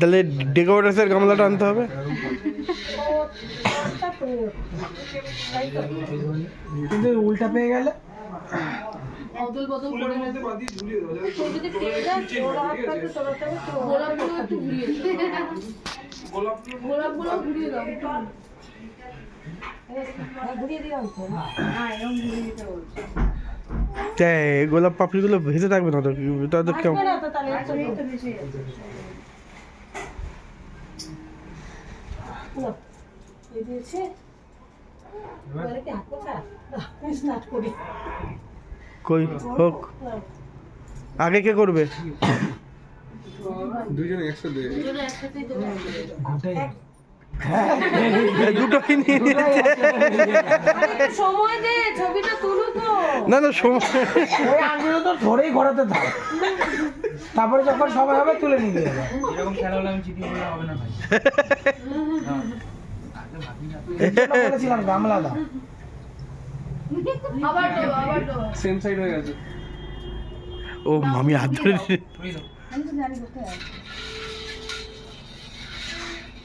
তাহলে ডেকোরেটার্সের গামলাটা আনতে হবে? কিন্তু উল্টা পেয়ে গেলে? অদল বদল করে ঘুরিয়ে দাও। হ্যাঁ এরকম ঘুরিয়ে দিতে বলছি। তাই গোলাপ পাপড়িগুলো ভেসে থাকবে না তো? তাদের কেমন? কই হোক। আগে কে করবে? দুজনে একসাথে। দুটোই নিয়ে নিয়েছে। সময় দে ছবিটা তুলো না না সময় তো ধরেই ঘোরাতে থাক তারপরে যখন সবাই হবে তুলে নিয়ে যাবে। এরকম খেলা হলে আমি চিঠি হবে না ভাই। বলেছিলাম গামলা দাও। আবার সেম সাইড হয়ে গেছে। ও মামি হাত ধরে। আমি তো জানি কোথায়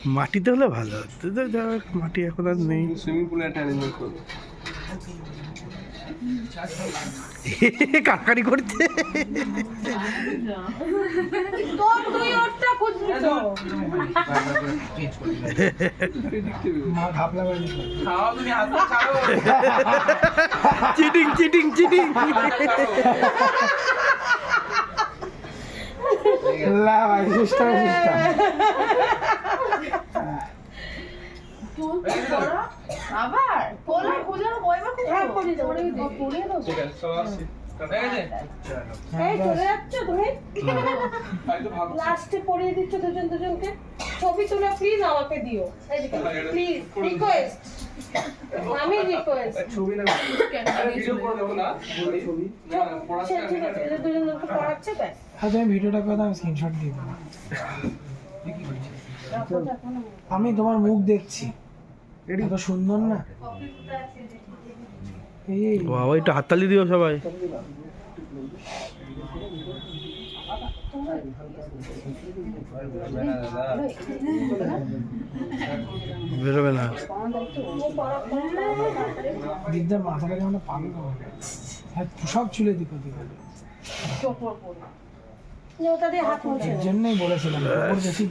মাটিতে হলে ভালো। হতো তো যাক, মাটি এখন আর নেই। সুইমিং পুলে একটা অ্যারেঞ্জমেন্ট করব কাকারি করছে তোর তুই ওরটা খুঁজবি তো। চেঞ্জ করে হয়ে ছবি তুলে প্লিজ আমাকে দিও। প্লিজ রিকোয়েস্ট আমি রিকোয়েস্ট ছবি না ভিডিও করে দেবো না। ছবি? ঠিক আছে দুজন পড়াচ্ছে হ্যাঁ তুমি ভিডিওটা আমি স্ক্রিনশট দিয়ে দেবো। আমি তোমার মুখ দেখছি। এত সুন্দর না? এই। বাবা একটু হাততালি দিও সবাই। বেরোবে না। মাথাটা কেমন পাগল হ্যাঁ সব চুলে দিক ওদিক। জন্যই বলেছিলাম বেশি